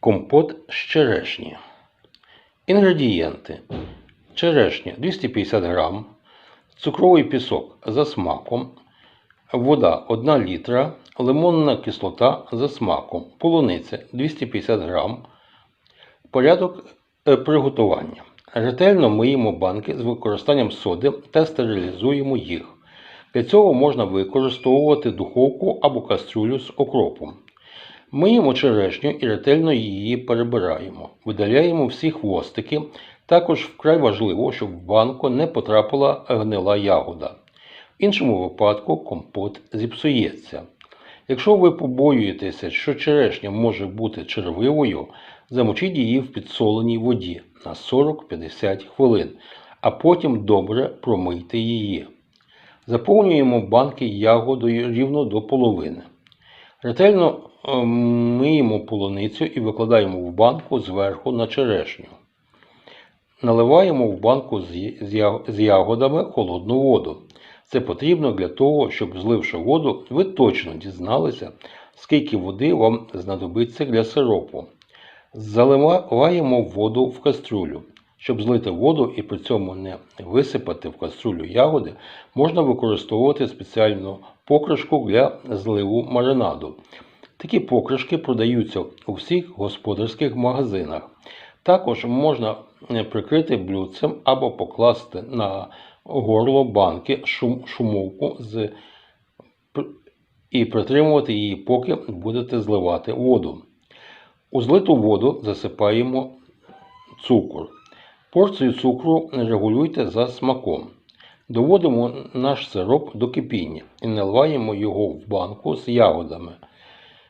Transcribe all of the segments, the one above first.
Компот з черешні. Інгредієнти: черешня 250 г, цукровий пісок за смаком, вода 1 літра, лимонна кислота за смаком, полуниця 250 г. Порядок е, приготування. Ретельно миємо банки з використанням соди та стерилізуємо їх. Для цього можна використовувати духовку або кастрюлю з окропом. Миємо черешню і ретельно її перебираємо. Видаляємо всі хвостики. Також вкрай важливо, щоб в банку не потрапила гнила ягода. В іншому випадку компот зіпсується. Якщо ви побоюєтеся, що черешня може бути червивою, замочіть її в підсоленій воді на 40-50 хвилин, а потім добре промийте її. Заповнюємо банки ягодою рівно до половини. Ретельно е, миємо полуницю і викладаємо в банку зверху на черешню. Наливаємо в банку з ягодами холодну воду. Це потрібно для того, щоб зливши воду, ви точно дізналися, скільки води вам знадобиться для сиропу. Заливаємо воду в кастрюлю. Щоб злити воду і при цьому не висипати в кастрюлю ягоди, можна використовувати спеціальну покришку для зливу маринаду. Такі покришки продаються у всіх господарських магазинах. Також можна е, прикрити блюдцем або покласти на горло банки шум, шумовку з, і притримувати її, поки будете зливати воду. У злиту воду засипаємо цукор. Порцію цукру регулюйте за смаком. Доводимо наш сироп до кипіння і наливаємо його в банку з ягодами.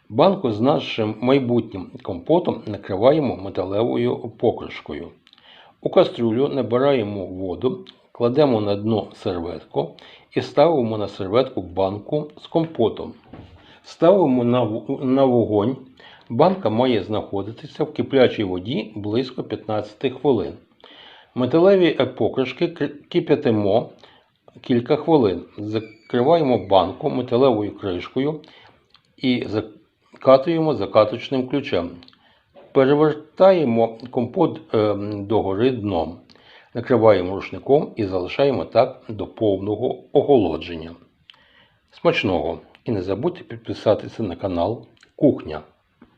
Банку з нашим майбутнім компотом накриваємо металевою покришкою. У кастрюлю набираємо воду, кладемо на дно серветку і ставимо на серветку банку з компотом. Ставимо на, вогонь. Банка має знаходитися в киплячій воді близько 15 хвилин. Металеві покришки кип'ятимо кілька хвилин. Закриваємо банку металевою кришкою і закатуємо закаточним ключем. Перевертаємо компот е, догори дном. Накриваємо рушником і залишаємо так до повного охолодження. Смачного! І не забудьте підписатися на канал Кухня.